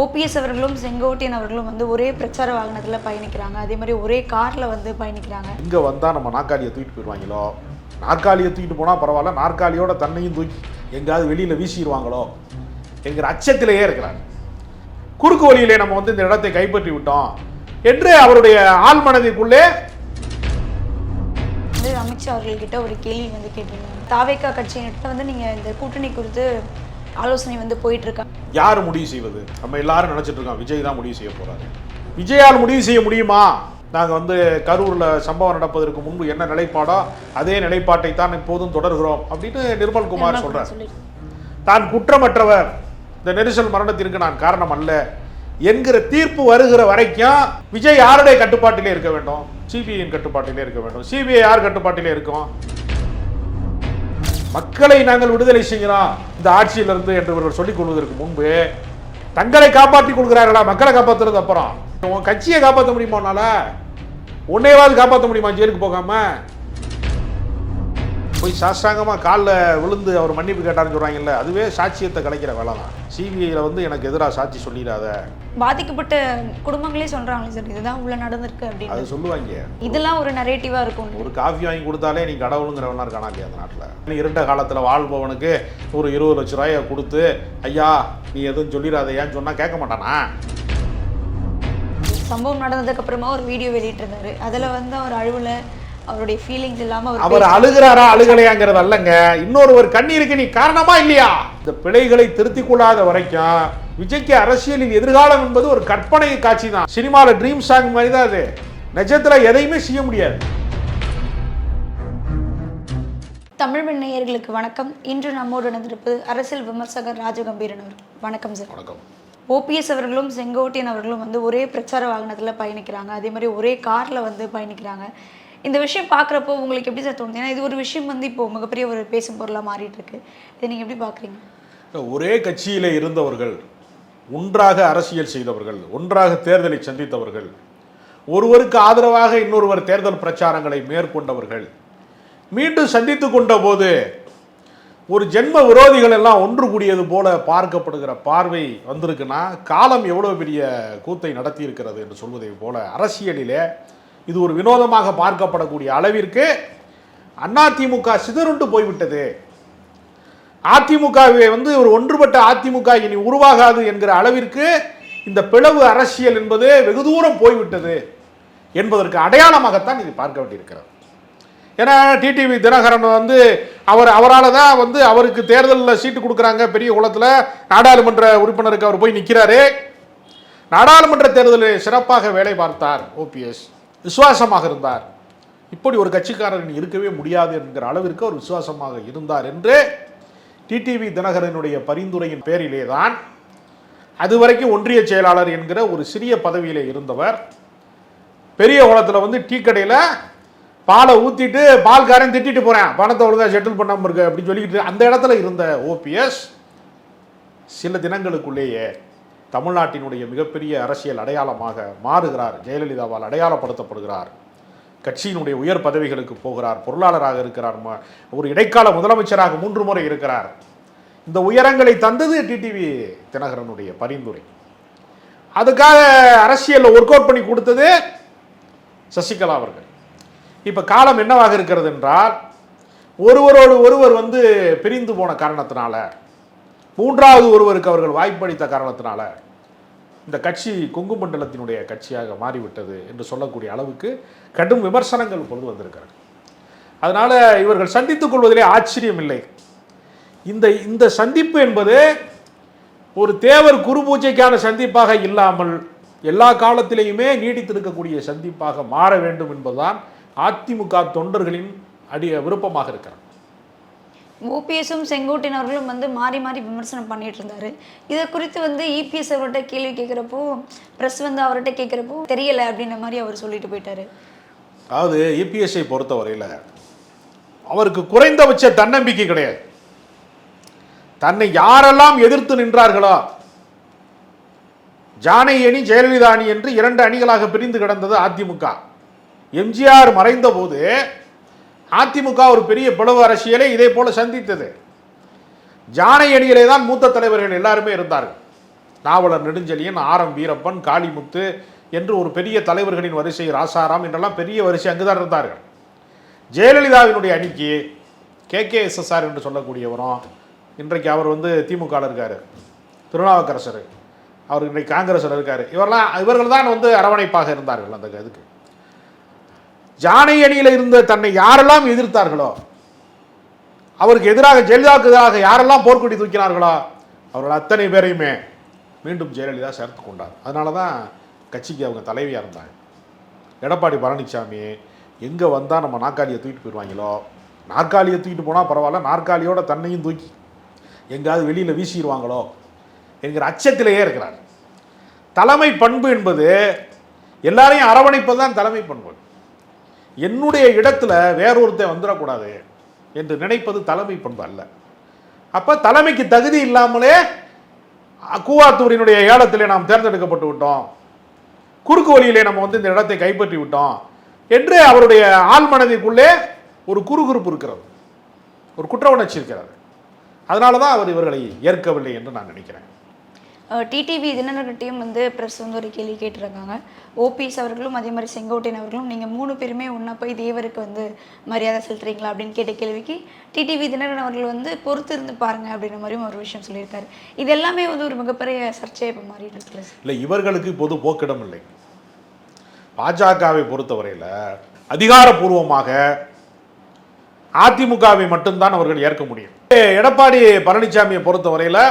OPS அவர்களும் செங்கோட்டையன் அவர்களும் வந்து ஒரே பிரச்சார வாகனத்தில் பயணிக்கிறாங்க. அதே மாதிரி ஒரே காரில் வந்து பயணிக்கிறாங்க. இங்கே வந்தால் நம்ம நாற்காலியை தூக்கிட்டு போயிடுவாங்களோ? நாற்காலியை தூக்கிட்டு போனால் பரவாயில்ல நாற்காலியோட தன்னையும் தூக்கி எங்கேயாவது வெளியில் வீசிடுவாங்களோ? என்கிற அச்சத்திலேயே இருக்கிறார் குறுக்கு வழியிலே நம்ம வந்து இந்த இடத்தை கைப்பற்றி விட்டோம். என்று அவருடைய ஆழ்மனதிற்குள்ளே வந்து அமித்ஷா அவர்கள்கிட்ட ஒரு கேள்வி வந்து கேட்டிருந்தாங்க. தாவேக்கா கட்சியினர்கிட்ட வந்து நீங்கள் இந்த கூட்டணி குறித்து ஆலோசனை வந்து போயிட்டு இருக்கா? யார் முடிவு செய்வது? நம்ம எல்லாரும் நினைச்சிட்டு இருக்கோம் விஜய் தான் முடிவு செய்ய போறாரு. விஜயால் முடிவு செய்ய முடியுமா? நாங்கள் வந்து கரூரில் சம்பவம் நடப்பதற்கு முன்பு என்ன நிலைப்பாடோ அதே நிலைப்பாட்டை தான் இப்போதும் தொடர்கிறோம் அப்படின்னு நிர்மல்குமார் சொல்லிட்டு. தான் குற்றமற்றவர். இந்த நெரிசல் மரணத்திற்கு நான் காரணம் அல்ல. என்கிற தீர்ப்பு வருகிற வரைக்கும் விஜய் யாருடைய கட்டுப்பாட்டிலே இருக்க வேண்டும்? சிபிஐயின் கட்டுப்பாட்டிலே இருக்க வேண்டும். சிபிஐ யார் கட்டுப்பாட்டிலே இருக்கும்? மக்களை நாங்கள் விடுதலை செய்கிறோம் இந்த ஆட்சியிலிருந்து என்று இவர்கள் சொல்லிக் கொள்வதற்கு முன்பு தங்களை காப்பாற்றிக் கொள்கிறார்களா? மக்களை காப்பாற்றுறது அப்புறம். உன் கட்சியை காப்பாற்ற முடியுமா உன்னால? காப்பாற்ற முடியுமா? ஜெயிலுக்கு போகாமல் போய் சாஷ்டாங்கமா காலில் விழுந்து அவர் மன்னிப்பு கேட்டாருன்னு சொல்றாங்கல்ல அதுவே சாட்சியத்தை கலைக்கிற வேலை தான் சிபிஐயில் வந்து எனக்கு எதிராக சாட்சி சொல்லிடாத. பாதிக்கப்பட்ட குடும்பங்களே சொல்றாங்களே சார் இதுதான் உள்ள நடந்திருக்கு அப்படின்னு. அது சொல்லுவாங்க. இதெல்லாம் ஒரு நரேட்டிவா இருக்கும். ஒரு காஃபி வாங்கி கொடுத்தாலே நீ கடவுளுங்கிறவனா இருக்கானா இல்லையா அந்த நாட்டில்? இருண்ட காலத்தில் வாழ்பவனுக்கு ஒரு இருபது லட்ச ரூபாயை கொடுத்து ஐயா நீ எதுவும் சொல்லிடாதையான்னு சொன்னால் கேட்க மாட்டானா? சம்பவம் நடந்ததுக்கு அப்புறமா ஒரு வீடியோ வெளியிட்டிருந்தாரு. அதுல வந்து அவர் அழுவுல அவருடைய ஃபீலிங்ஸ் இல்லாம அவர் அவர் அழுகிறாரா அழுகலையாங்கிறது அல்லங்க. இன்னொருவர் கண்ணீருக்கு நீ காரணமா இல்லையா? இந்த பிழைகளை திருத்திக் கொள்ளாத வரைக்கும் விஜய்க்கு அரசியலில் எதிர்காலம் என்பது ஒரு கற்பனை காட்சி தான் சினிமாவில் ட்ரீம் சாங் மாதிரி தான் அது. நிஜத்துல எதையுமே செய்ய முடியாது. தமிழ் நேயர்களுக்கு வணக்கம். இன்று நம்மோடு இணைந்திருப்பது அரசியல் விமர்சகர் ராஜகம்பீரன் அவர் வணக்கம் சார். வணக்கம். ஓபிஎஸ் அவர்களும் செங்கோட்டையன் அவர்களும் வந்து ஒரே பிரச்சார வாகனத்துல பயணிக்கிறாங்க. அதே மாதிரி ஒரே கார்ல வந்து பயணிக்கிறாங்க. இந்த விஷயம் பார்க்குறப்போ உங்களுக்கு எப்படி சார் தோணுது? ஏன்னா இது ஒரு விஷயம் வந்து இப்போ மிகப்பெரிய ஒரு பேசும் பொருளாக மாறிட்டு இருக்கு. இதை நீங்கள் எப்படி பார்க்குறீங்க? ஒரே கட்சியில் இருந்தவர்கள் ஒன்றாக அரசியல் செய்தவர்கள் ஒன்றாக தேர்தலை சந்தித்தவர்கள் ஒருவருக்கு ஆதரவாக இன்னொருவர் தேர்தல் பிரச்சாரங்களை மேற்கொண்டவர்கள் மீண்டும் சந்தித்து கொண்ட போது ஒரு ஜென்ம விரோதிகள் எல்லாம் ஒன்று கூடியது போல பார்க்கப்படுகிற பார்வை வந்திருக்குன்னா காலம் எவ்வளோ பெரிய கூத்தை நடத்தி இருக்கிறது என்று சொல்வதை போல அரசியலிலே இது ஒரு வினோதமாக பார்க்கப்படக்கூடிய அளவிற்கு அதிமுக சிதறுண்டு போய்விட்டது. அதிமுகவை வந்து ஒரு ஒன்றுபட்ட அதிமுக இனி உருவாகாது என்கிற அளவிற்கு இந்த பிளவு அரசியல் என்பது வெகு தூரம் போய்விட்டது என்பதற்கு அடையாளமாகத்தான் இது பார்க்க வேண்டியிருக்கிறது. ஏன்னா டிடிவி தினகரன் வந்து அவர் அவரால் தான் வந்து அவருக்கு தேர்தலில் சீட்டு கொடுக்குறாங்க. பெரிய குளத்தில் நாடாளுமன்ற உறுப்பினருக்கு அவர் போய் நிற்கிறாரு நாடாளுமன்ற தேர்தலில் சிறப்பாக வேலை பார்த்தார் ஓபிஎஸ் விசுவாசமாக இருந்தார். இப்படி ஒரு கட்சிக்காரன் இருக்கவே முடியாது என்கிற அளவிற்கு அவர் விசுவாசமாக இருந்தார் என்று டிடிவி தினகரனுடைய பரிந்துரையின் பேரிலே தான் அதுவரைக்கும் ஒன்றிய செயலாளர் என்கிற ஒரு சிறிய பதவியிலே இருந்தவர். பெரிய குளத்தில் வந்து டீ கடையில் பாலை ஊற்றிட்டு பால்காரன் திட்டிட்டு போகிறேன் பணத்தை ஒழுங்கா செட்டில் பண்ணாமல் இருக்கு அப்படின்னு சொல்லிக்கிட்டு அந்த இடத்துல இருந்த ஓபிஎஸ் சில தினங்களுக்குள்ளேயே தமிழ்நாட்டினுடைய மிகப்பெரிய அரசியல் அடையாளமாக மாறுகிறார். ஜெயலலிதாவால் அடையாளப்படுத்தப்படுகிறார். கட்சியினுடைய உயர் பதவிகளுக்கு போகிறார். பொருளாளராக இருக்கிறார். ம- ஒரு இடைக்கால முதலமைச்சராக மூன்று முறை இருக்கிறார். இந்த உயரங்களை தந்தது டிடிவி தினகரனுடைய பரிந்துரை. அதுக்காக அரசியலில் ஒர்க் அவுட் பண்ணி கொடுத்தது சசிகலா அவர்கள். இப்போ காலம் என்னவாக இருக்கிறது என்றால் ஒருவரோடு ஒருவர் வந்து பிரிந்து போன காரணத்தினால மூன்றாவது ஒருவருக்கு அவர்கள் வாய்ப்பளித்த காரணத்தினால இந்த கட்சி கொங்கு மண்டலத்தினுடைய கட்சியாக மாறிவிட்டது என்று சொல்லக்கூடிய அளவுக்கு கடும் விமர்சனங்கள் இப்பொழுது வந்திருக்கிறது. அதனால் இவர்கள் சந்தித்துக் கொள்வதிலே ஆச்சரியம் இல்லை. இந்த இந்த சந்திப்பு என்பது ஒரு தேவர் குரு பூஜைக்கான சந்திப்பாக இல்லாமல் எல்லா காலத்திலேயுமே நீடித்திருக்கக்கூடிய சந்திப்பாக மாற வேண்டும் என்பதுதான் அதிமுக தொண்டர்களின் அடி விருப்பமாக இருக்கிறது. ஓபிஎஸும் செங்கோட்டையன் அவர்களும் வந்து மாறி மாறி விமர்சனம் பண்ணிட்டு இருந்தாரு இதை குறித்து வந்து இபிஎஸ் அவர்கிட்ட கேள்வி கேட்குறப்போ ப்ரெஸ் வந்து அவர்கிட்ட கேட்குறப்போ தெரியல அப்படின்ற மாதிரி அவர் சொல்லிட்டு போயிட்டாரு. அதாவது இபிஎஸ்ஐ பொறுத்தவரையில் அவருக்கு குறைந்தபட்ச தன்னம்பிக்கை கிடையாது. தன்னை யாரெல்லாம் எதிர்த்து நின்றார்களோ ஜானை அணி ஜெயலலிதா அணி என்று இரண்டு அணிகளாக பிரிந்து கிடந்தது அதிமுக. எம்ஜிஆர் மறைந்த போது அதிமுக ஒரு பெரிய பிளவு அரசியலை இதே போல சந்தித்தது. ஜானை அணியிலே தான் மூத்த தலைவர்கள் எல்லாருமே இருந்தார்கள். நாவலர் நெடுஞ்செழியன் ஆரம் வீரப்பன் காளிமுத்து என்று ஒரு பெரிய தலைவர்களின் வரிசை ராசாராம் என்றெல்லாம் பெரிய வரிசை அங்குதான் இருந்தார்கள். ஜெயலலிதாவினுடைய அணிக்கு கேகேஎஸ்எஸ்ஆர் என்று சொல்லக்கூடியவரும் இன்றைக்கு அவர் வந்து திமுகவில் இருக்கார். திருநாவுக்கரசர். அவர் இன்றைக்கு காங்கிரஸில் இருக்கார். இவரெல்லாம் இவர்கள் தான் வந்து அரவணைப்பாக இருந்தார்கள் அந்த இதுக்கு. ஜானை அணியில் இருந்த தன்னை யாரெல்லாம் எதிர்த்தார்களோ அவருக்கு எதிராக ஜெயலலிதாவுக்கு எதிராக யாரெல்லாம் போர்க்கொடி தூக்கினார்களோ அவர்கள் அத்தனை பேரையுமே மீண்டும் ஜெயலலிதா சேர்த்து கொண்டார். அதனால தான் கட்சிக்கு அவங்க தலைவியாக இருந்தாங்க. எடப்பாடி பழனிசாமி எங்கே வந்தால் நம்ம நாற்காலியை தூக்கிட்டு போயிடுவாங்களோ? நாற்காலியை தூக்கிட்டு போனால் பரவாயில்ல நாற்காலியோட தன்னையும் தூக்கி எங்கேயாவது வெளியில் வீசிடுவாங்களோ? என்கிற அச்சத்திலேயே இருக்கிறார். தலைமை பண்பு என்பது எல்லாரையும் அரவணைப்பது தான் தலைமை பண்பு. என்னுடைய இடத்துல வேறொருத்தன் வந்துடக்கூடாது என்று நினைப்பது தலைமை பண்பு அல்ல. அப்போ தலைமைக்கு தகுதி இல்லாமலே கூவாத்தூரினுடைய ஏலத்திலே நாம் தேர்ந்தெடுக்கப்பட்டு விட்டோம். குறுக்கு வழியிலே நம்ம வந்து இந்த இடத்தை கைப்பற்றி விட்டோம் என்று அவருடைய ஆழ்மனதிற்குள்ளே ஒரு குறுகுறுப்பு இருக்கிறது. ஒரு குற்ற உணர்ச்சி இருக்கிறது. அதனால தான் அவர் இவர்களை ஏற்கவில்லை என்று நான் நினைக்கிறேன். டிடிவி தினகரன்கிட்டையும் வந்து ப்ரெஸ் வந்து ஒரு கேள்வி கேட்டிருக்காங்க. ஓபிஎஸ் அவர்களும் அதே மாதிரி செங்கோட்டையன் அவர்களும் நீங்கள் மூணு பேருமே ஒன்றா போய் தேவருக்கு வந்து மரியாதை செலுத்துறீங்களா அப்படின்னு கேட்ட கேள்விக்கு டிடிவி தினகரன் அவர்கள் வந்து பொறுத்து இருந்து பாருங்க அப்படின்ற மாதிரியும் ஒரு விஷயம் சொல்லியிருக்காரு. இது எல்லாமே வந்து ஒரு மிகப்பெரிய சர்ச்சையை இப்போ மாறிட்டு இருக்குல்ல இல்லை இவர்களுக்கு இப்போது போக்கிடம் இல்லை. பாஜகவை பொறுத்தவரையில் அதிகாரப்பூர்வமாக அதிமுகவை மட்டும்தான் அவர்கள் ஏற்க முடியும். எடப்பாடி பழனிசாமியை பொறுத்தவரையில்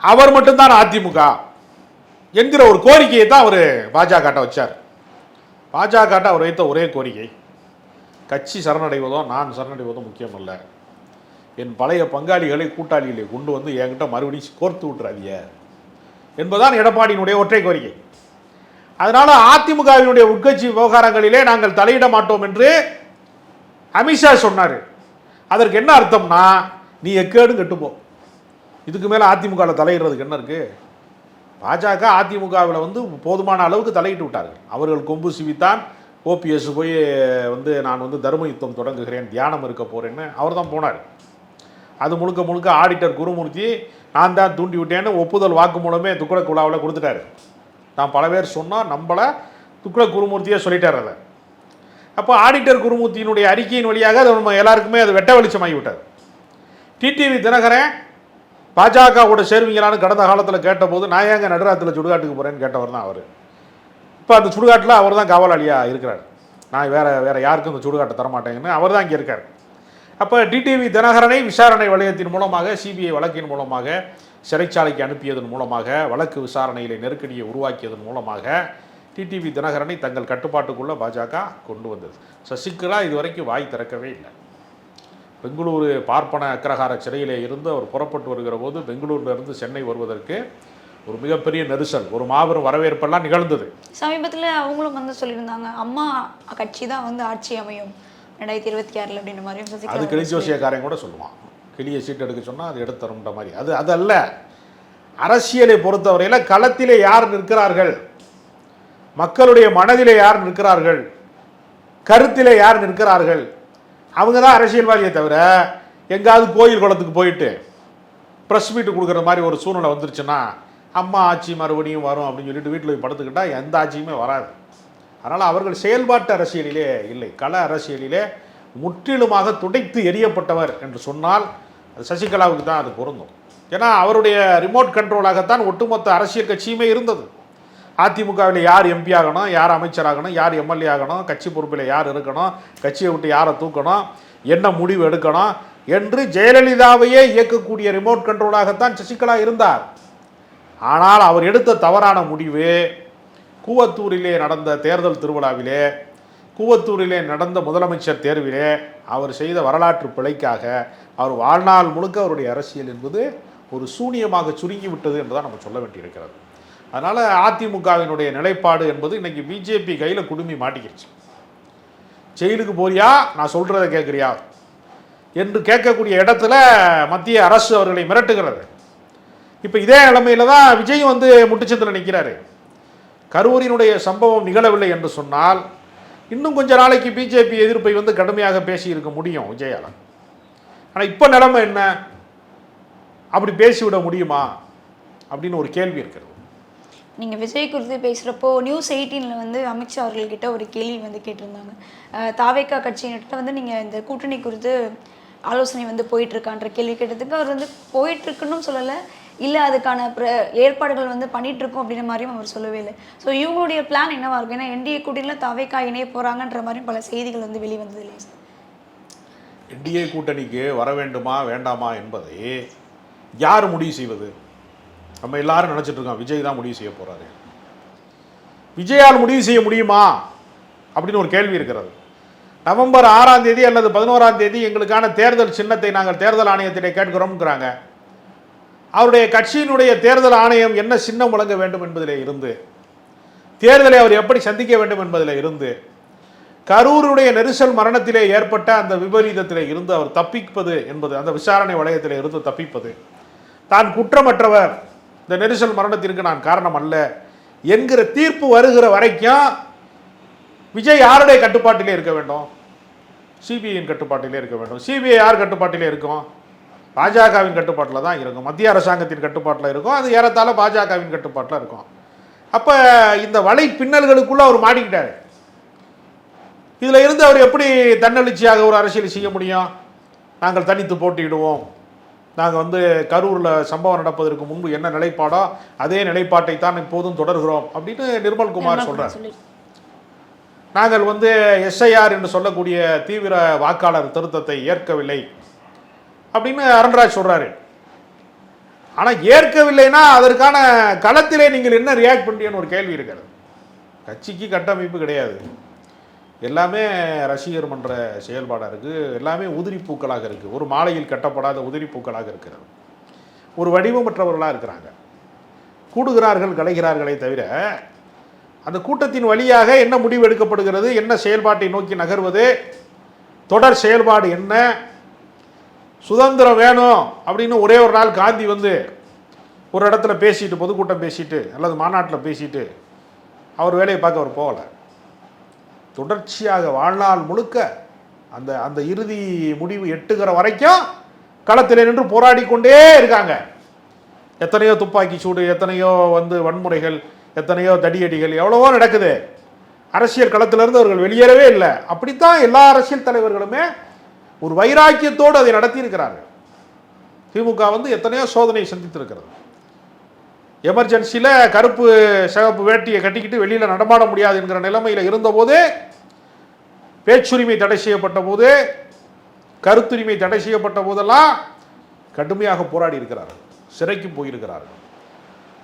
அவர் மட்டும்தான் அதிமுக என்கிற ஒரு கோரிக்கையை தான் அவர் பாஜகட்ட வச்சார். பாஜகட்ட அவர் வைத்த ஒரே கோரிக்கை கட்சி சரணடைவதோ நான் சரணடைவதோ முக்கியம் அல்ல என் பழைய பங்காளிகளை கூட்டாளிகளை கொண்டு வந்து என்கிட்ட மறுபடியும் கோர்த்து விட்டுறாதிய என்பதுதான் எடப்பாடியினுடைய ஒற்றை கோரிக்கை. அதனால் அதிமுகவினுடைய உட்கட்சி விவகாரங்களிலே நாங்கள் தலையிட மாட்டோம் என்று அமித்ஷா சொன்னார். அதற்கு என்ன அர்த்தம்னா நீ எக்கேடு கெட்டுப்போ. இதுக்கு மேலே அதிமுகவில் தலையிடுறதுக்கு என்ன இருக்குது பாஜக அதிமுகவில் வந்து போதுமான அளவுக்கு தலையிட்டு விட்டார்கள். அவர்கள் கொம்பு சிவித்தான் ஓபிஎஸ் போய் வந்து நான் வந்து தர்ம யுத்தம் தொடங்குகிறேன் தியானம் இருக்க போகிறேன்னு அவர் தான் போனார். அது முழுக்க முழுக்க ஆடிட்டர் குருமூர்த்தி நான் தான் தூண்டி விட்டேன்னு ஒப்புதல் வாக்கு மூலமே துக்குள குழாவில் கொடுத்துட்டாரு. நான் பல பேர் சொன்னால் நம்மளை துக்குள குருமூர்த்தியே சொல்லிட்டார் அதை. அப்போ ஆடிட்டர் குருமூர்த்தியினுடைய அறிக்கையின் வழியாக அது நம்ம எல்லாருக்குமே அது வெட்ட வெளிச்சமாகி விட்டார் டிடிவி தினகரன் பாஜகவோட சேருவீங்களான்னு கடந்த காலத்தில் கேட்டபோது நான் ஏங்க நடுராத்தில் சுடுகாட்டுக்கு போகிறேன்னு கேட்டவர் தான் அவர். இப்போ அந்த சுடுகாட்டில் அவர் தான் காவலாளியாக இருக்கிறார். நான் வேறு வேறு யாருக்கும் இந்த சுடுகாட்டை தரமாட்டேங்கன்னு அவர் தான் இங்கே இருக்கார். அப்போ டிடிவி தினகரனை விசாரணை வளையத்தின் மூலமாக சிபிஐ வழக்கின் மூலமாக சிறைச்சாலைக்கு அனுப்பியதன் மூலமாக வழக்கு விசாரணையில் நெருக்கடியை உருவாக்கியதன் மூலமாக டிடிவி தினகரனை தங்கள் கட்டுப்பாட்டுக்குள்ளே பாஜக கொண்டு வந்தது. சசிகலா இதுவரைக்கும் வாய் திறக்கவே இல்லை. பெங்களூரு பார்ப்பன அக்ரஹார சிறையிலே இருந்து அவர் புறப்பட்டு வருகிற போது பெங்களூர்ல இருந்து சென்னை வருவதற்கு ஒரு மிகப்பெரிய நெரிசல் ஒரு மாபெரும் வரவேற்பெல்லாம் நிகழ்ந்தது. சமீபத்தில் அவங்களும் வந்து சொல்லியிருந்தாங்க அம்மா கட்சி தான் வந்து ஆட்சி அமையும் ரெண்டாயிரத்தி இருபத்தி ஆறில் அப்படின்ற மாதிரியும் அது கிளி ஜோசியக்காரன் கூட சொல்லுவான். கிளியை சீட் எடுக்க சொன்னால் அது எடுத்து தரும்ன்ற மாதிரி. அது அது அல்ல அரசியலை பொறுத்தவரையில் களத்திலே யார் நிற்கிறார்கள்? மக்களுடைய மனதிலே யார் நிற்கிறார்கள்? கருத்திலே யார் நிற்கிறார்கள்? அவங்க தான் அரசியல்வாதியை தவிர எங்காவது கோயில் குளத்துக்கு போயிட்டு ப்ரெஸ் மீட் கொடுக்குற மாதிரி ஒரு சூழ்நிலை வந்துருச்சுன்னா அம்மா ஆட்சி மறுபடியும் வரும் அப்படின்னு சொல்லிட்டு வீட்டில் போய் படுத்துக்கிட்டால் எந்த ஆட்சியுமே வராது. அதனால் அவர்கள் செயல்பாட்டு அரசியலிலே இல்லை. கள அரசியலிலே முற்றிலுமாக துடைத்து எரியப்பட்டவர் என்று சொன்னால் அது சசிகலாவுக்கு தான் அது பொருந்தும். ஏன்னா அவருடைய ரிமோட் கண்ட்ரோலாகத்தான் ஒட்டுமொத்த அரசியல் கட்சியுமே இருந்தது. அதிமுகவில் யார் எம்பி ஆகணும் யார் அமைச்சராகணும் யார் எம்எல்ஏ ஆகணும் கட்சி பொறுப்பில் யார் இருக்கணும் கட்சியை விட்டு யாரை தூக்கணும் என்ன முடிவு எடுக்கணும் என்று ஜெயலலிதாவையே இயக்கக்கூடிய ரிமோட் கண்ட்ரோலாகத்தான் சசிகலா இருந்தார். ஆனால் அவர் எடுத்த தவறான முடிவு கூவத்தூரிலே நடந்த தேர்தல் திருவிழாவிலே கூவத்தூரிலே நடந்த முதலமைச்சர் தேர்விலே அவர் செய்த வரலாற்று பிழைக்காக அவர் வாழ்நாள் முழுக்க அவருடைய அரசியல் என்பது ஒரு சூனியமாக சுருங்கிவிட்டது என்று தான் நம்ம சொல்ல வேண்டியிருக்கிறது. அதனால் அதிமுகவினுடைய நிலைப்பாடு என்பது இன்றைக்கி பிஜேபி கையில் குடுமி மாட்டிக்கிடுச்சு ஜெயிலுக்கு போறியா? நான் சொல்கிறத கேட்குறியா என்று கேட்கக்கூடிய இடத்துல மத்திய அரசு அவர்களை மிரட்டுகிறது. இப்போ இதே நிலைமையில் தான் விஜய் வந்து முட்டுச்சந்தில் நிற்கிறாரு கரூரினுடைய சம்பவம் நிகழவில்லை என்று சொன்னால் இன்னும் கொஞ்ச நாளைக்கு பிஜேபி எதிர்ப்பை வந்து கடுமையாக பேசியிருக்க முடியும் விஜயால். ஆனால் இப்போ நிலைமை என்ன? அப்படி பேசிவிட முடியுமா? அப்படின்னு ஒரு கேள்வி இருக்கிறது. நீங்கள் விஜய் குறித்து பேசுகிறப்போ நியூஸ் எயிட்டீனில் வந்து அமித்ஷா அவர்கள்கிட்ட ஒரு கேள்வி வந்து கேட்டிருந்தாங்க. தாவேக்கா கட்சியினர்கிட்ட வந்து நீங்கள் இந்த கூட்டணி குறித்து ஆலோசனை வந்து போயிட்டுருக்கான்ற கேள்வி கேட்டதுக்கு அவர் வந்து போயிட்டுருக்குன்னு சொல்லலை. இல்லை அதுக்கான பிர ஏற்பாடுகள் வந்து பண்ணிகிட்ருக்கோம் அப்படின்ற மாதிரியும் அவர் சொல்லவே இல்லை. ஸோ இவங்களுடைய பிளான் என்னவாக இருக்கும் ஏன்னா என்டிஏ கூட்டணியில் தாவேக்கா இணைய போகிறாங்கன்ற மாதிரியும் பல செய்திகள் வந்து வெளிவந்தது இல்லையா சார்? என்டிஏ கூட்டணிக்கு வர வேண்டுமா வேண்டாமா என்பதை யார் முடிவு செய்வது? நம்ம எல்லாரும் நினைச்சிட்டு இருக்கோம் விஜய் தான் முடிவு செய்ய போகிறாரு விஜயால் முடிவு செய்ய முடியுமா? அப்படின்னு ஒரு கேள்வி இருக்கிறது. நவம்பர் ஆறாம் தேதி அல்லது பதினோராம் தேதி எங்களுக்கான தேர்தல் சின்னத்தை நாங்கள் தேர்தல் ஆணையத்திலே கேட்கிறோம்ங்கிறாங்க. அவருடைய கட்சியினுடைய தேர்தல் ஆணையம் என்ன சின்னம் வழங்க வேண்டும் என்பதில் இருந்து தேர்தலை அவர் எப்படி சந்திக்க வேண்டும் என்பதில் இருந்து கரூருடைய நெரிசல் மரணத்திலே ஏற்பட்ட அந்த விபரீதத்தில் இருந்து அவர் தப்பிப்பது என்பது அந்த விசாரணை வளையத்தில் இருந்து தப்பிப்பது. தான் குற்றமற்றவர் இந்த நெரிசல் மரணத்திற்கு நான் காரணம் அல்ல என்கிற தீர்ப்பு வருகிற வரைக்கும் விஜய் யாருடைய கட்டுப்பாட்டிலே இருக்க வேண்டும்? சிபிஐயின் கட்டுப்பாட்டிலே இருக்க வேண்டும். சிபிஐ யார் கட்டுப்பாட்டிலே இருக்கும்? பாஜகவின் கட்டுப்பாட்டில் தான் இருக்கும். மத்திய அரசாங்கத்தின் கட்டுப்பாட்டில் இருக்கும். அது ஏறத்தாழ பாஜகவின் கட்டுப்பாட்டில் இருக்கும். அப்போ இந்த வலை பின்னல்களுக்குள்ளே அவர் மாடிக்கிட்டார் இதில் இருந்து அவர் எப்படி தன்னெழுச்சியாக ஒரு அரசியல் செய்ய முடியும்? நாங்கள் தனித்து போட்டியிடுவோம். நாங்கள் வந்து கரூரில் சம்பவம் நடப்பதற்கு முன்பு என்ன நிலைப்பாடோ? அதே நிலைப்பாட்டை தான் இப்போதும் தொடர்கிறோம் அப்படின்னு நிர்மல்குமார் சொல்றார். சொல்லி. நாங்கள் வந்து எஸ்ஐஆர் என்று சொல்லக்கூடிய தீவிர வாக்காளர் திருத்தத்தை ஏற்கவில்லை அப்படின்னு அருண்ராஜ் சொல்றாரு. ஆனா ஏற்கவில்லைன்னா அதற்கான களத்திலே நீங்கள் என்ன ரியாக்ட் பண்றீங்கன்னு ஒரு கேள்வி இருக்கிறது. கட்சிக்கு கட்டமைப்பு கிடையாது. எல்லாமே ரசிகர் மன்ற செயல்பாடாக இருக்குது எல்லாமே உதிரி பூக்களாக இருக்குது ஒரு மாலையில் கட்டப்படாத உதிரி பூக்களாக இருக்கிறது. ஒரு வடிவமற்றவர்களாக இருக்கிறாங்க. கூடுகிறார்கள் கலைகிறார்களே தவிர அந்த கூட்டத்தின் வழியாக என்ன முடிவு எடுக்கப்படுகிறது என்ன செயல்பாட்டை நோக்கி நகர்வது தொடர் செயல்பாடு என்ன சுதந்திரம் வேணும் அப்படின்னு ஒரே ஒரு நாள் காந்தி வந்து ஒரு இடத்துல பேசிட்டு பொதுக்கூட்டம் பேசிட்டு அல்லது மாநாட்டில் பேசிட்டு அவர் வேலையை பார்க்க அவர் போகலை. தொடர்ச்சியாக வாழ்நாள் முழுக்க அந்த அந்த இறுதி முடிவு எட்டுகிற வரைக்கும் களத்தில் நின்று போராடி கொண்டே இருக்காங்க. எத்தனையோ துப்பாக்கி சூடு எத்தனையோ வந்து வன்முறைகள் எத்தனையோ தடியடிகள் எவ்வளவோ நடக்குது. அரசியல் களத்திலிருந்து அவர்கள் வெளியேறவே இல்லை. அப்படித்தான் எல்லா அரசியல் தலைவர்களுமே ஒரு வைராக்கியத்தோடு அதை நடத்தியிருக்கிறார்கள். திமுக வந்து எத்தனையோ சோதனை சந்தித்திருக்கிறது. எமர்ஜென்சியில் கருப்பு சிவப்பு வேட்டியை கட்டிக்கிட்டு வெளியில் நடமாட முடியாது என்கிற நிலைமையில் இருந்தபோது பேச்சுரிமை தடை செய்யப்பட்ட போது கருத்துரிமை தடை செய்யப்பட்ட போதெல்லாம் கடுமையாக போராடி இருக்கிறார்கள். சிறைக்கு போயிருக்கிறார்கள்.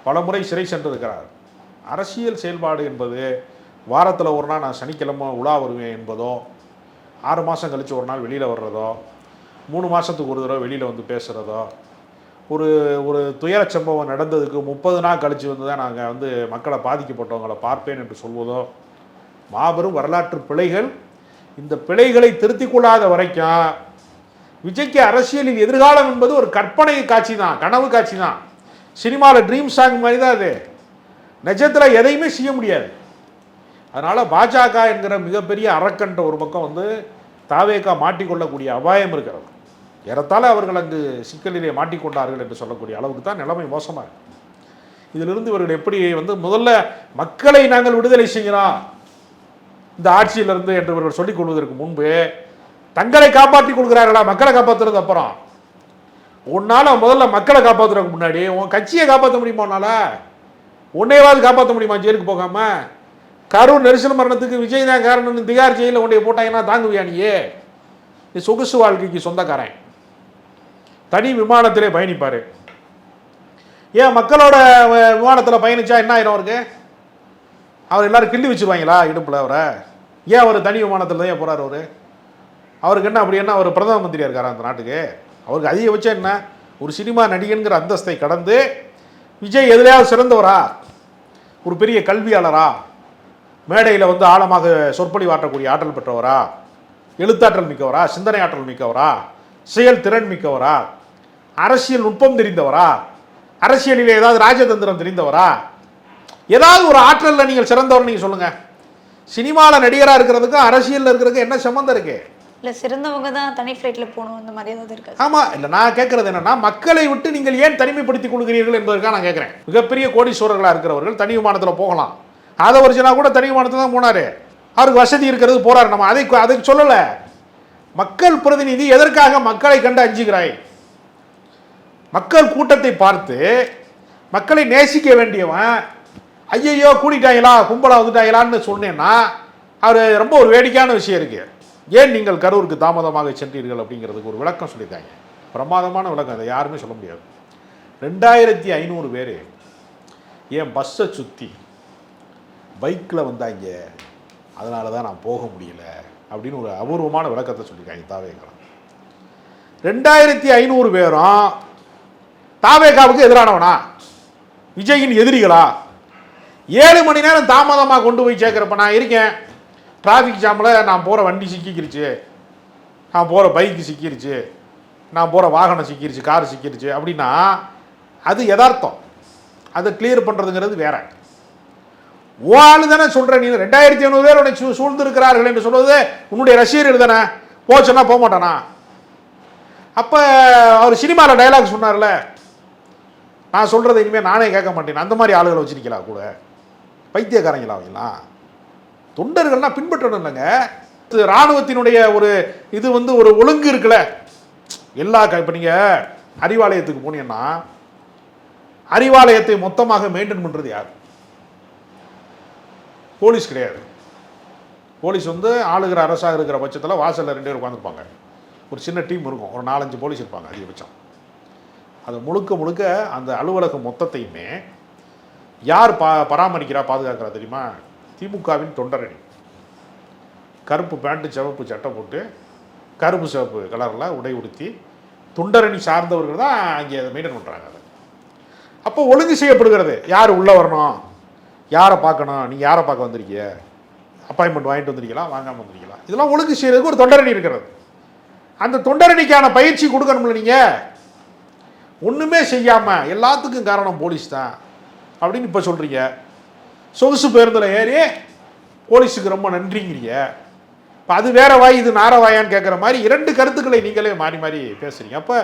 பலமுறை சிறை சென்றிருக்கிறார் அரசியல் செயல்பாடு என்பது வாரத்தில் ஒரு நாள் நான் சனிக்கிழமை உலா வருவேன் என்பதோ ஆறு மாதம் கழித்து ஒரு நாள் வெளியில் வர்றதோ மூணு மாதத்துக்கு ஒரு தடவை வெளியில் வந்து பேசுகிறதோ ஒரு ஒரு துயர சம்பவம் நடந்ததுக்கு முப்பது நாள் கழித்து வந்து தான் நாங்கள் வந்து மக்களை பாதிக்கப்பட்டவங்களை பார்ப்பேன் என்று சொல்வதோ மாபெரும் வரலாற்று பிழைகள். இந்த பிழைகளை திருத்திக் கொள்ளாத வரைக்கும் விஜய்க்கு அரசியலில் எதிர்காலம் என்பது ஒரு கற்பனை காட்சி தான் கனவு காட்சி தான் சினிமாவில் ட்ரீம் சாங் மாதிரி தான் அது. நிஜத்தில் எதையுமே செய்ய முடியாது. அதனால் பாஜக என்கிற மிகப்பெரிய அறக்கன்ற ஒரு பக்கம் வந்து தாவேக்கா மாட்டிக்கொள்ளக்கூடிய அபாயம் இருக்கிறது. ஏறத்தாழ அவர்கள் அங்கு சிக்கலிலே மாட்டிக்கொண்டார்கள் என்று சொல்லக்கூடிய அளவுக்கு தான் நிலைமை மோசமாக இதிலிருந்து இவர்கள் எப்படி வந்து முதல்ல மக்களை நாங்கள் விடுதலை செய்கிறோம் இந்த ஆட்சியிலிருந்து என்று இவர்கள் சொல்லிக் கொள்வதற்கு முன்பு தங்களை காப்பாற்றிக் கொள்கிறார்களா? மக்களை காப்பாற்றுறது அப்புறம். உன்னால முதல்ல மக்களை காப்பாற்றுறதுக்கு முன்னாடி உன் கட்சியை காப்பாற்ற முடியுமா உன்னால்? உன்னையாவது காப்பாற்ற முடியுமா ஜெயிலுக்கு போகாம? கரூர் நெரிசல் மரணத்துக்கு விஜய் தான் காரணம்னு திகார் ஜெயிலில் உன்னைய போட்டாங்கன்னா தாங்குவியா நீ சொகுசு வாழ்க்கைக்கு சொந்தக்காரன். தனி விமானத்திலே பயணிப்பார். ஏன் மக்களோட விமானத்தில் விமானத்துல பயணிச்சா என்ன ஆயிரும் அவருக்கு? அவர் எல்லாரும் கிள்ளி வச்சுருவாங்களா இடுப்பில் அவரை? ஏன் அவர் தனி விமானத்தில் தான் ஏன் போகிறார் அவர்? அவருக்கு என்ன அப்படி என்ன அவர் பிரதம மந்திரியா இருக்காரா அந்த நாட்டுக்கு? அவருக்கு அதிகபட்சம் என்ன? ஒரு சினிமா நடிகன்கிற அந்தஸ்தை கடந்து விஜய் எதிலையாவது சிறந்தவரா? ஒரு பெரிய கல்வியாளரா? மேடையில் வந்து ஆழமாக சொற்பொழிவாற்றக்கூடிய ஆற்றல் பெற்றவரா? எழுத்தாற்றல் மிக்கவரா? சிந்தனை ஆற்றல் மிக்கவரா? செயல் திறன் மிக்கவரா? அரசியல் நுட்பம் தெரிந்தவரா? அரசியலில் ஏதாவது ராஜதந்திரம் தெரிந்தவரா? ஏதாவது ஒரு ஆற்றலில் நீங்கள் சிறந்தவர் நீங்கள் சொல்லுங்க. சினிமாவில் நடிகராக இருக்கிறதுக்கும் அரசியலில் இருக்கிறதுக்கும் என்ன சம்மந்தம் இருக்கு? இல்ல சிறந்தவங்க தான் தனி ஃப்ளைட்ல போகணும் அந்த மாதிரி ஏதாவது இருக்காது ஆமாம் இல்லை நான் கேட்குறது என்னன்னா மக்களை விட்டு நீங்கள் ஏன் தனிமைப்படுத்திக் கொள்கிறீர்கள் என்பதற்காக நான் கேட்குறேன் மிகப்பெரிய கோடீஸ்வரர்களாக இருக்கிறவர்கள் தனி விமானத்தில் போகலாம். ஆதவர்ஜனா கூட தனி விமானத்தில் தான் போனார். அவருக்கு வசதி இருக்கிறது போறாரு. நம்ம அதை அதுக்கு சொல்லலை. மக்கள் பிரதிநிதி எதற்காக மக்களை கண்டு அஞ்சுகிறாய்? மக்கள் கூட்டத்தை பார்த்து மக்களை நேசிக்க வேண்டியவன் ஐயையோ கூடிட்டாங்களா கும்பலாக வந்துட்டாங்களான்னு சொன்னேன்னா அவர் ரொம்ப ஒரு வேடிக்கையான விஷயம் இருக்குது ஏன் நீங்கள் கரூருக்கு தாமதமாக சென்றீர்கள் அப்படிங்கிறதுக்கு ஒரு விளக்கம் சொல்லித்தாங்க பிரமாதமான விளக்கம் அதை யாருமே சொல்ல முடியாது. ரெண்டாயிரத்தி ஐநூறு பேர் ஏன் பஸ்ஸை சுற்றி பைக்கில் வந்தாங்க. அதனால தான் நான் போக முடியல அப்படின்னு ஒரு அபூர்வமான விளக்கத்தை சொல்லியிருக்காங்க தாவேக்கலாம் ரெண்டாயிரத்தி ஐநூறு பேரும் தாவேகாவுக்கு எதிரானவனா? விஜயின் எதிரிகளா? ஏழு மணி நேரம் தாமதமாக கொண்டு போய் சேர்க்குறப்ப நான் இருக்கேன். டிராஃபிக் ஜாமில் நான் போகிற வண்டி சிக்கிக்கிருச்சு. நான் போகிற பைக்கு சிக்கிருச்சு. நான் போகிற வாகனம் சிக்கிருச்சு கார் சிக்கிருச்சு அப்படின்னா அது யதார்த்தம். அதை கிளியர் பண்ணுறதுங்கிறது வேற. ஓ ஆளு தானே சொல்கிற நீ? ரெண்டாயிரத்தி ஐநூறு பேர் உன்னை சூழ்ந்திருக்கிறார்கள் என்று சொல்வது உன்னுடைய ரசிகர்கள் தானே? போச்சுன்னா போக மாட்டானா அப்போ அவர் சினிமாவில் டயலாக் சொன்னார்ல நான் சொல்கிறத இனிமேல் நானே கேட்க மாட்டேன். அந்த மாதிரி ஆளுகளை வச்சிருக்கலாம் கூட? பைத்தியக்காரங்களா அவங்களாம் தொண்டர்கள்லாம் பின்பற்றணும் இல்லைங்க. இராணுவத்தினுடைய ஒரு இது வந்து ஒரு ஒழுங்கு இருக்குல்ல. எல்லா இப்போ நீங்கள் அறிவாலயத்துக்கு போனீங்கன்னா அறிவாலயத்தை மொத்தமாக மெயின்டைன் பண்ணுறது யார்? போலீஸ் கிடையாது. போலீஸ் வந்து ஆளுகிற அரசாக இருக்கிற பட்சத்தில் வாசலில் ரெண்டு பேர் உட்காந்துருப்பாங்க ஒரு சின்ன டீம் இருக்கும். ஒரு நாலஞ்சு போலீஸ் இருப்பாங்க அதிகபட்சம். அது முழுக்க முழுக்க அந்த அலுவலகம் மொத்தத்தையுமே யார் பா பராமரிக்கிறா பாதுகாக்கிறா தெரியுமா? திமுகவின் தொண்டரணி. கருப்பு பேண்ட்டு சிவப்பு சட்டை போட்டு கருப்பு சிவப்பு கலரில் உடை உடுத்தி தொண்டரணி சார்ந்தவர்கள் தான் அங்கே அதை மெயின்டைன் பண்ணுறாங்க அதை. அப்போ ஒழுங்கு செய்யப்படுகிறது. யார் உள்ளே வரணும்? யாரை பார்க்கணும்? நீங்கள் யாரை பார்க்க வந்திருக்கீங்க? அப்பாயின்மெண்ட் வாங்கிட்டு வந்திருக்கலாம் வாங்காமல் வந்திருக்கலாம் இதெல்லாம் ஒழுங்கு செய்யறதுக்கு ஒரு தொண்டரணி இருக்கிறது. அந்த தொண்டரணிக்கான பயிற்சி கொடுக்கணும்ல நீங்கள் ஒன்றுமே செய்யாமல் எல்லாத்துக்கும் காரணம் போலீஸ் தான் அப்படின்னு இப்போ சொல்கிறீங்க சொகுசு பேருந்தில் ஏறி போலீஸுக்கு ரொம்ப நன்றிங்கிறீங்க இப்போ அது வேற வாய் இது நார வாயான்னு கேட்குற மாதிரி இரண்டு கருத்துக்களை நீங்களே மாறி மாறி பேசுகிறீங்க அப்போ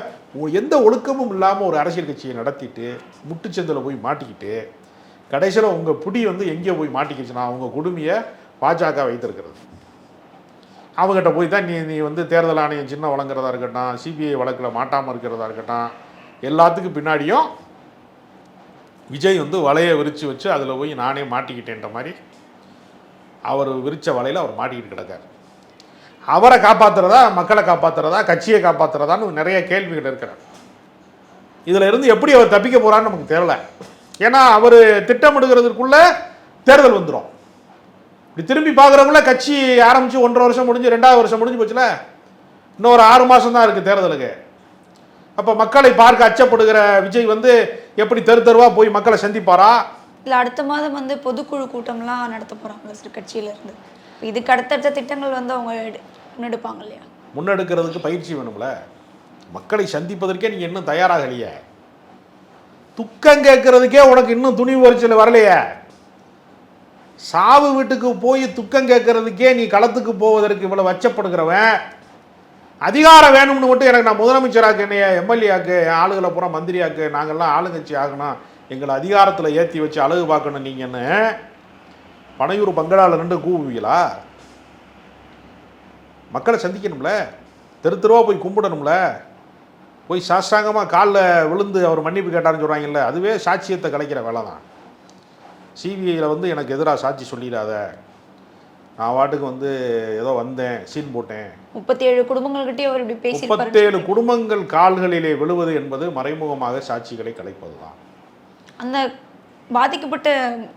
எந்த ஒழுக்கமும் இல்லாமல் ஒரு அரசியல் கட்சியை நடத்திட்டு முட்டுச்சந்தில் போய் மாட்டிக்கிட்டு கடைசியில் உங்கள் புடி வந்து எங்கே போய் மாட்டிக்கிச்சுன்னா அவங்க கொடுமையை பாஜக வைத்திருக்கிறது. அவங்ககிட்ட போய் தான் நீ நீ வந்து தேர்தல் ஆணையம் சின்ன வழங்குறதா இருக்கட்டும் சிபிஐ வழக்கில் மாட்டாமல் இருக்கிறதா இருக்கட்டும் எல்லாத்துக்கும் பின்னாடியும் விஜய் வந்து வலையை விரித்து வச்சு அதில் போய் நானே மாட்டிக்கிட்டேன்ற மாதிரி அவர் விரித்த வலையில் அவர் மாட்டிக்கிட்டு கிடக்கார். அவரை காப்பாற்றுறதா மக்களை காப்பாற்றுறதா கட்சியை காப்பாற்றுறதான்னு நிறைய கேள்விகள் இருக்கிறார். இதில் இருந்து எப்படி அவர் தப்பிக்க போகிறான்னு நமக்கு தெரியல. ஏன்னா அவர் திட்டமிடுகிறதுக்குள்ளே தேர்தல் வந்துடும் இப்படி திரும்பி பார்க்குறவங்கள கட்சி ஆரம்பித்து ஒன்றரை வருஷம் முடிஞ்சு ரெண்டாவது வருஷம் முடிஞ்சு போச்சுல. இன்னும் ஒரு ஆறு மாதம் தான் இருக்குது தேர்தலுக்கு. அப்போ மக்களை பார்க்க அச்சப்படுகிற விஜய் வந்து எப்படி தெரு தெருவாக போய் மக்களை சந்திப்பாரா? இல்ல அடுத்த மாதம் வந்து பொதுக்குழு கூட்டம்லாம் நடத்த போறாங்க சார் கட்சியில இருந்து. இதுக்கு அடுத்தடுத்த திட்டங்கள் வந்து அவங்க முன்னெடுப்பாங்க இல்லையா? முன்னெடுக்கிறதுக்கு பயிற்சி வேணும்ல? மக்களை சந்திப்பதற்கே நீங்கள் இன்னும் தயாராகலையே. துக்கம் கேட்கறதுக்கே உனக்கு இன்னும் துணி உரைச்சல் வரலையே. சாவு வீட்டுக்கு போய் துக்கம் கேட்கறதுக்கே நீ களத்துக்கு போவதற்கு இவ்வளோ வச்சப்படுகிறவன் அதிகாரம் வேணும்னு மட்டும் எனக்கு நான் முதலமைச்சராக்கு என்னைய எம்எல்ஏக்கு என் ஆளுகளை பூரா மந்திரியாக்கு நாங்கள்லாம் ஆளுங்கட்சி ஆகணும் எங்களை அதிகாரத்தில் ஏற்றி வச்சு அழகு பார்க்கணும் நீங்கன்னு பனையூர் பங்களாவில் நின்று கூவுவீங்களா? மக்களை சந்திக்கணும்ல? தெரு தெருவாக போய் கும்பிடணும்ல? போய் சாஷ்டாங்கமாக காலில் விழுந்து அவர் மன்னிப்பு கேட்டாருன்னு சொல்கிறாங்கல்ல அதுவே சாட்சியத்தை கலைக்கிற வேலை தான் சிபிஐயில் வந்து எனக்கு எதிராக சாட்சி சொல்லிடாத. நான் வாட்டுக்கு வந்து ஏதோ வந்தேன் சீன் போட்டேன். முப்பத்தி ஏழு குடும்பங்கள்கிட்டயே அவர் இப்படி பேசியிருப்பாரு முப்பத்தேழு குடும்பங்கள் கால்களிலே விழுவது என்பது மறைமுகமாக சாட்சிகளை கலைப்பது தான் அந்த பாதிக்கப்பட்ட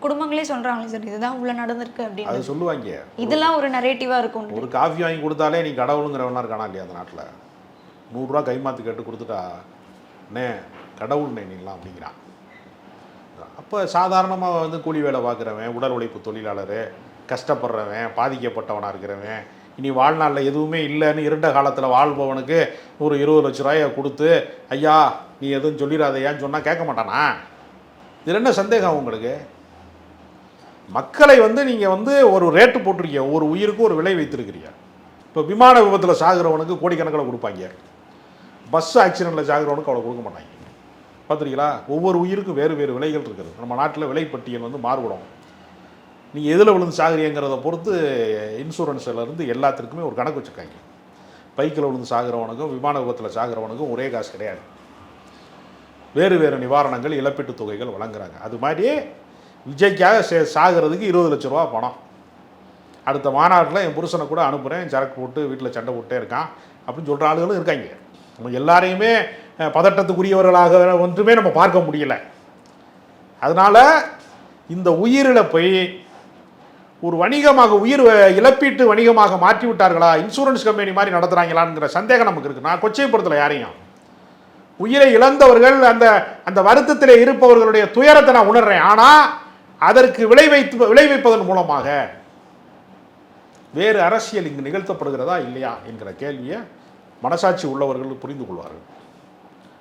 குடும்பங்களே சொல்றாங்களே சார் இதுதான் உள்ள நடந்திருக்கு அப்படின்னு. அது சொல்லுவாங்க. இதெல்லாம் ஒரு நரேட்டிவா இருக்கும் ஒரு காஃபி வாங்கி கொடுத்தாலே நீ கடவுளுங்கிறவனா இருக்கானா இல்லையா அந்த நாட்டில்? நூறுரூவா கைமாத்து கேட்டு கொடுத்துட்டா அண்ணே கடவுள்னே நீலாம் அப்படிங்கிறான். அப்போ சாதாரணமாக வந்து கூலி வேலை பார்க்குறவன் உடல் உழைப்பு தொழிலாளர் கஷ்டப்படுறவன் பாதிக்கப்பட்டவனாக இருக்கிறவன் இனி வாழ்நாளில் எதுவுமே இல்லைன்னு இருண்ட காலத்தில் வாழ்பவனுக்கு ஒரு இருபது லட்ச ரூபாயை கொடுத்து ஐயா நீ எதுவும் சொல்லிடாதையான்னு சொன்னால் கேட்க மாட்டானா? இது என்ன சந்தேகம் உங்களுக்கு? மக்களை வந்து நீங்கள் வந்து ஒரு ரேட்டு போட்டிருக்கீங்க ஒரு உயிருக்கும் ஒரு விலை வைத்திருக்கிறீங்க. இப்போ விமான விபத்தில் சாகிறவனுக்கு கோடிக்கணக்கில் கொடுப்பாங்க. பஸ் ஆக்சிடெண்ட்டில் சாகிறவனுக்கு அவ்வளோ கொடுக்க மாட்டாங்க. பார்த்துருக்கீங்களா ஒவ்வொரு உயிருக்கும் வேறு வேறு விலைகள் இருக்குது. நம்ம நாட்டில் விலைப்பட்டியல் வந்து மாறுபடும். நீ எதில் விழுந்து சாகுறீங்கிறத பொறுத்து இன்சூரன்ஸ்ல எல்லாத்திற்குமே எல்லாத்துக்குமே ஒரு கணக்கு வச்சுருக்காங்க. பைக்கில் விழுந்து சாகுறவனுக்கும் விமான விபத்தில் சாகுறவனுக்கும் ஒரே காசு கிடையாது. வேறு வேறு நிவாரணங்கள் இழப்பீட்டுத் தொகைகள் வழங்குறாங்க. அது மாதிரியே விஜய்க்காக சே சாகிறதுக்கு இருபது லட்ச ரூபா பணம். அடுத்த மாநாட்டில் என் புருஷனை கூட அனுப்புகிறேன் சரக்கு போட்டு வீட்டில் சண்டை போட்டே இருக்கான் அப்படின்னு சொல்கிற ஆளுகளும் இருக்காங்க. நம்ம எல்லாரையுமே பதட்டத்துக்குரியவர்களாக ஒன்றுமே நம்ம பார்க்க முடியல. அதனால் இந்த உயிரிழப்பை ஒரு வணிகமாக உயிர் வ- இழப்பீட்டு வணிகமாக மாற்றி விட்டார்களா இன்சூரன்ஸ் கம்பெனி மாதிரி நடத்துகிறாங்களாங்கிற சந்தேகம் நமக்கு இருக்குது நான் கொச்சைப்படுத்தலை யாரையும் உயிரை இழந்தவர்கள் அந்த அந்த வருத்தத்திலே இருப்பவர்களுடைய துயரத்தை நான் உணர்றேன். ஆனால் அதற்கு விளைவைத்து விளைவிப்பதன் மூலமாக வேறு அரசியல் இங்கு நிகழ்த்தப்படுகிறதா இல்லையா என்கிற கேள்வியை மனசாட்சி உள்ளவர்கள் புரிந்து கொள்வார்கள்.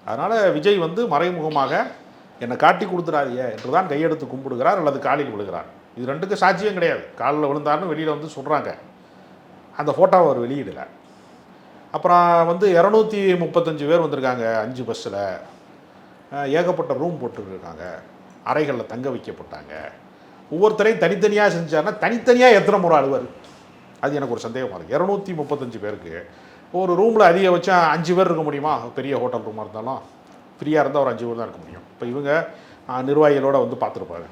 அதனால் விஜய் வந்து மறைமுகமாக என்னை காட்டி கொடுத்துடாதிய என்று தான் கையெடுத்து கும்பிடுகிறார் அல்லது காலில் விழுகிறார். இது ரெண்டுக்கும் சாட்சியம் கிடையாது. காலில் விழுந்தாருன்னு வெளியில் வந்து சொல்கிறாங்க அந்த ஃபோட்டோவை அவர் வெளியிடலை. அப்புறம் வந்து இரநூத்தி முப்பத்தஞ்சு பேர் வந்திருக்காங்க அஞ்சு பஸ்ஸில் ஏகப்பட்ட ரூம் போட்டுருக்காங்க. அறைகளில் தங்க வைக்கப்பட்டாங்க. ஒவ்வொருத்தரையும் தனித்தனியாக செஞ்சாருன்னா தனித்தனியாக எத்தனை முறை அழுவார்? அது எனக்கு ஒரு சந்தேகமாக இருக்குது இரநூத்தி முப்பத்தஞ்சு பேருக்கு. ஒரு ரூமில் அதிகபட்சம் அஞ்சு பேர் இருக்க முடியுமா? பெரிய ஹோட்டல் ரூமாக இருந்தாலும். ஃப்ரீயாக இருந்தால் ஒரு அஞ்சு பேர் தான் இருக்க முடியும். இப்போ இவங்க நிர்வாகிகளோடு வந்து பார்த்துருப்பாங்க.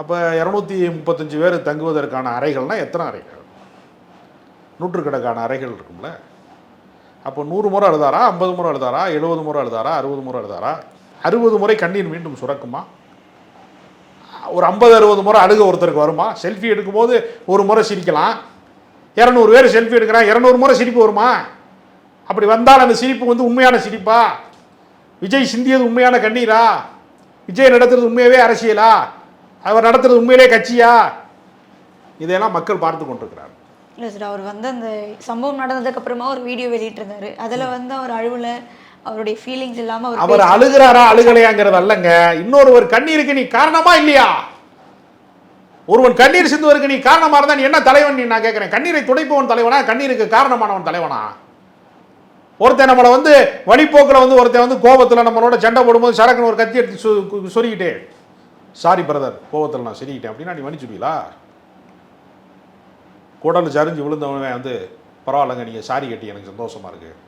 அப்போ இரநூத்தி முப்பத்தஞ்சு பேர் தங்குவதற்கான அறைகள்னால் எத்தனை அறைகள்? நூற்றுக்கணக்கான அறைகள் இருக்கும்ல. அப்போ நூறு முறை அழுதாரா ஐம்பது முறை அழுதாரா எழுபது முறை அழுதாரா அறுபது முறை அழுதாரா? அறுபது முறை கண்ணீர் மீண்டும் சுரக்குமா? ஒரு ஐம்பது அறுபது முறை அழுக ஒருத்தருக்கு வருமா? செல்ஃபி எடுக்கும்போது ஒரு முறை சிரிக்கலாம். இரநூறு பேர் செல்ஃபி எடுக்கிறான் இரநூறு முறை சிரிப்பு வருமா? அப்படி வந்தால் அந்த சிரிப்பு வந்து உண்மையான சிரிப்பா? விஜய் சிந்தியது உண்மையான கண்ணீரா? விஜய் நடத்துறது உண்மையாவே அரசியலா? அவர் நடத்துறது உண்மையிலே கட்சியா? இதையெல்லாம் மக்கள் பார்த்து கொண்டிருக்கிறார் இல்லை சார் அவர் வந்து அந்த சம்பவம் நடந்ததுக்கு அப்புறமா ஒரு வீடியோ வெளியிட்டிருந்தாரு. அதில் வந்து அவர் அழுவுல அவருடைய ஃபீலிங்ஸ் இல்லாமல் அவர் அழுகிறாரா அழுகலையாங்கிறது அல்லங்க. இன்னொருவர் கண்ணீருக்கு நீ காரணமா இல்லையா? ஒருவன் கண்ணீர் சிந்துவதற்கு நீ காரணமா இருந்தா நீ என்ன தலைவன் நீ? நான் கேட்கிறேன் கண்ணீரை துடைப்பவன் தலைவனா? கண்ணீருக்கு காரணமானவன் தலைவனா? ஒருத்தன் நம்மளை வந்து வழிபோக்கில் வந்து ஒருத்தன் வந்து கோபத்தில் நம்மளோட சண்டை போடும்போது சரக்குன்னு ஒரு கத்தி எடுத்து சொ- சொருகிட்டே சாரி பிரதர் கோவத்தில் நான் சரிக்கிட்டேன். அப்படின்னா நீ மன்னிச்சுடுவீங்களா குடல் சரிஞ்சு விழுந்தவன் வந்து பரவாயில்லைங்க நீங்கள் சாரி கட்டி எனக்கு சந்தோஷமாக இருக்குது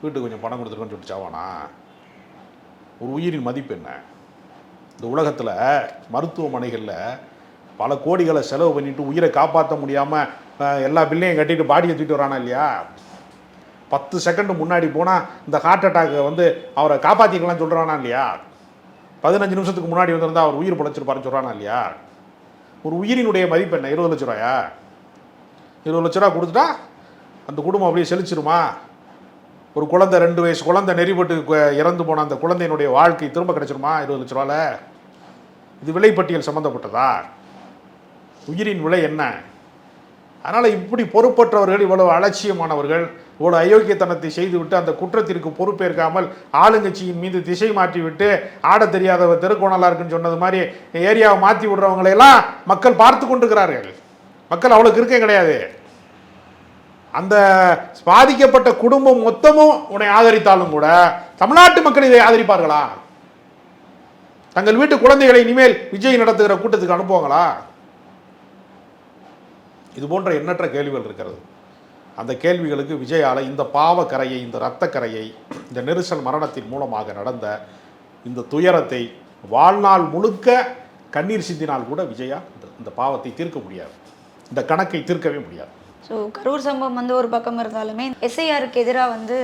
வீட்டுக்கு கொஞ்சம் பணம் கொடுத்துருக்கோன்னு சொல்லிட்டு சாவானா? ஒரு உயிரின் மதிப்பு என்ன? இந்த உலகத்தில் மருத்துவமனைகளில் பல கோடிகளை செலவு பண்ணிவிட்டு உயிரை காப்பாற்ற முடியாமல் எல்லா பில்லையும் கட்டிட்டு பாடியை தூக்கிட்டு வரானா இல்லையா? பத்து செகண்டு முன்னாடி போனால் இந்த ஹார்ட் அட்டாக்கை வந்து அவரை காப்பாற்றிக்கலாம் சொல்கிறானா இல்லையா? பதினஞ்சு நிமிஷத்துக்கு முன்னாடி வந்திருந்தா அவர் உயிர் பிழைச்சிருப்பாருன்னு சொல்கிறானா இல்லையா? ஒரு உயிரினுடைய மதிப்பு என்ன? இருபது லட்ச ரூபாயா? இருபது லட்ச ரூபா கொடுத்துட்டா அந்த குடும்பம் அப்படியே செழிச்சிருமா? ஒரு குழந்தை ரெண்டு வயசு குழந்தை நெறிப்பட்டு இறந்து போன அந்த குழந்தையினுடைய வாழ்க்கை திரும்ப கிடைச்சிருமா இருபது லட்ச ரூபாவில் இது விலைப்பட்டியல் சம்மந்தப்பட்டதா உயிரின் விலை என்ன? அதனால் இப்படி பொறுப்பற்றவர்கள் இவ்வளவு அலட்சியமானவர்கள் இவ்வளவு அயோக்கியத்தனத்தை செய்துவிட்டு அந்த குற்றத்திற்கு பொறுப்பேற்காமல் ஆளுங்கட்சியின் மீது திசை மாற்றிவிட்டு ஆட தெரியாதவர் தெருக்கோணலா இருக்குன்னு சொன்னது மாதிரி ஏரியாவை மாற்றி விடுறவங்களையெல்லாம் மக்கள் பார்த்து கொண்டிருக்கிறார்கள். மக்கள் அவ்வளோ இருக்கே கிடையாது. அந்த பாதிக்கப்பட்ட குடும்பம் மொத்தமும் உன்னை ஆதரித்தாலும் கூட தமிழ்நாட்டு மக்கள் இதை ஆதரிப்பார்களா? தங்கள் வீட்டு குழந்தைகளை இனிமேல் விஜய் நடத்துகிற கூட்டத்துக்கு அனுப்புவாங்களா? இது போன்ற எண்ணற்ற கேள்விகள் இருக்கிறது. அந்த கேள்விகளுக்கு விஜயால் இந்த பாவக்கரையை இந்த இரத்தக்கரையை இந்த நெரிசல் மரணத்தின் மூலமாக நடந்த இந்த துயரத்தை வாழ்நாள் முழுக்க கண்ணீர் சிந்தினால் கூட விஜயா இந்த- இந்த பாவத்தை தீர்க்க முடியாது. இந்த கணக்கை தீர்க்கவே முடியாது. ஸோ கரூர் சம்பவம் வந்து ஒரு பக்கம் இருந்தாலுமே எஸ்ஐஆருக்கு எதிராக வந்து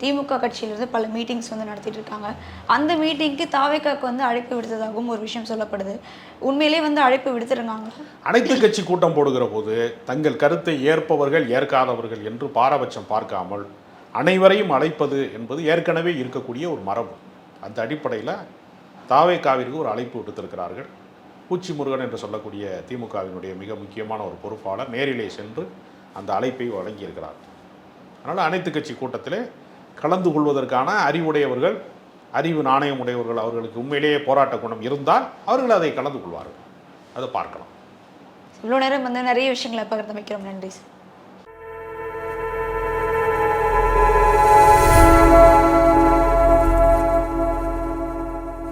திமுக கட்சியிலிருந்து பல மீட்டிங்ஸ் வந்து நடத்திட்டு இருக்காங்க அந்த மீட்டிங்க்கு தாவேக்காக்கு வந்து அழைப்பு விடுத்ததாகவும் ஒரு விஷயம் சொல்லப்படுது. உண்மையிலேயே வந்து அழைப்பு விடுத்திருக்காங்க அனைத்து கட்சி கூட்டம் போடுகிற போது தங்கள் கருத்தை ஏற்பவர்கள் ஏற்காதவர்கள் என்று பாரபட்சம் பார்க்காமல் அனைவரையும் அழைப்பது என்பது ஏற்கனவே இருக்கக்கூடிய ஒரு மரபு. அந்த அடிப்படையில் தாவேக்காவிற்கு ஒரு அழைப்பு விடுத்திருக்கிறார்கள். பூச்சி முருகன் என்று சொல்லக்கூடிய திமுகவினுடைய மிக முக்கியமான ஒரு பொறுப்பாளர் நேரிலே சென்று அந்த அழைப்பை வழங்கியிருக்கிறார். அதனால் அனைத்து கட்சி கூட்டத்திலே கலந்து கொள்வதற்கான அறிவுடையவர்கள் அறிவு நாணயம் உடையவர்கள் அவர்களுக்கு உண்மையிலேயே போராட்ட குணம் இருந்தால் அவர்கள் அதை கலந்து கொள்வார்கள். அதை பார்க்கலாம். இவ்வளோ நேரம் வந்து நிறைய விஷயங்களை பகிர்ந்து வைக்கிறோம் நன்றி சார்.